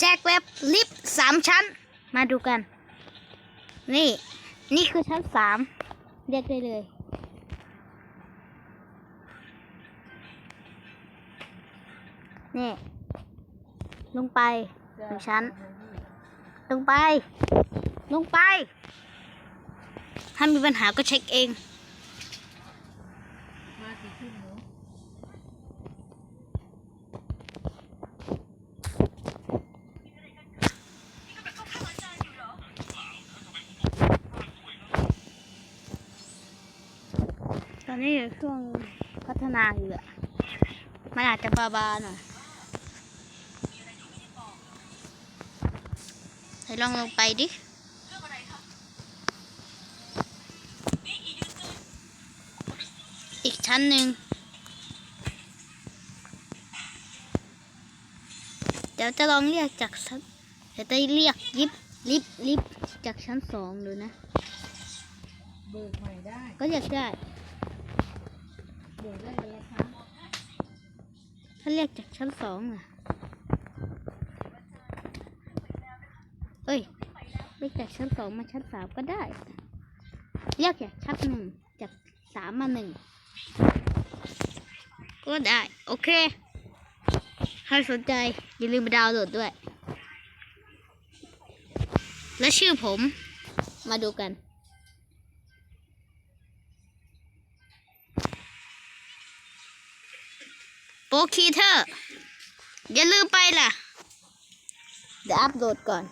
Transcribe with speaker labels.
Speaker 1: แจกแบบลิฟต์สามชั้น มาดูกัน นี่ นี่คือชั้นสามเรียกได้เลยนี่ ลงไปหนึ่งชั้น ลงไป ลงไป ถ้ามีปัญหาก็เช็คเอง
Speaker 2: มากี่ทุ่มหนู
Speaker 1: นนี้อยู่ช่วงพัฒนาอยู่อะมันอาจจะบาบาๆหน่อยไหนลองลงไปดิอีกชั้นหนึ่งเดี๋ยวจะลองเรียกจากชั้นเดี๋ยวจะเรียกยิบลิฟต์ลิฟต์จากชั้นสองดูนะ
Speaker 2: เบิกใหม่ได้
Speaker 1: ก็เรียกได้
Speaker 2: เบิกได้วันละครั้ง
Speaker 1: ถ้าเรียกจากชั้นสองอะเอ้ยเรียกจากชั้นสองมาชั้นสามก็ได้ เรียกจากชั้นหนึ่งจากสามมาหนึ่งก็ได้ โอเค ใครสนใจ อย่าลืมไปดาวน์โหลดด้วย และชื่อผมมาดูกัน โปรคีเธออย่าลืมไปล่ะ เดี๋ยวอัพโหลดก่อน